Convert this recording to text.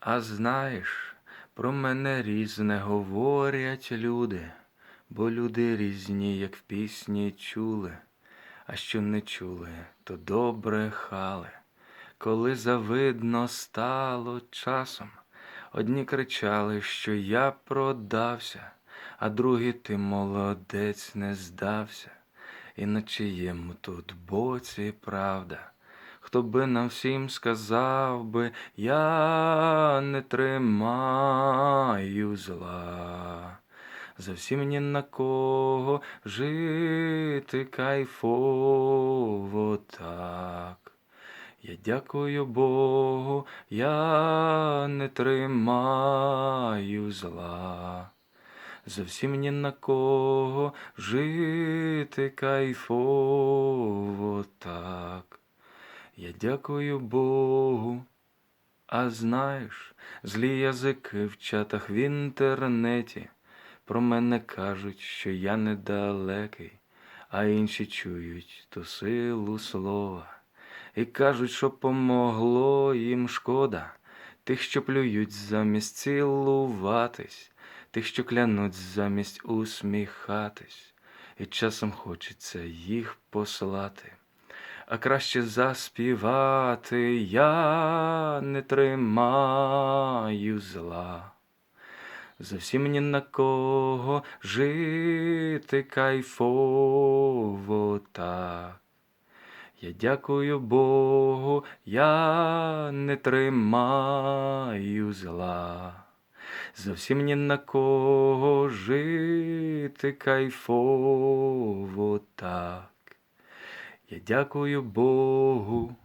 А знаєш, про мене різне говорять люди, бо люди різні, як в пісні чули, а що не чули, то добре хали. Коли завидно стало часом, одні кричали, що я продався, а другі ти молодець не здався. І на чиєму тут боці правда. Хто би нам всім сказав би, я не тримаю зла. Зовсім ні на кого жити кайфово так. Я дякую Богу, я не тримаю зла. Зовсім ні на кого жити кайфово. Я дякую Богу. А знаєш, злі язики в чатах в інтернеті про мене кажуть, що я недалекий, а інші чують ту силу слова. І кажуть, що помогло їм шкода, тих, що плюють замість цілуватись, тих, що клянуть замість усміхатись, і часом хочеться їх послати. А краще заспівати я не тримаю зла. Зовсім ні на кого жити кайфово так. Я дякую Богу, я не тримаю зла. Зовсім ні на кого жити кайфово так. Я дякую Богу.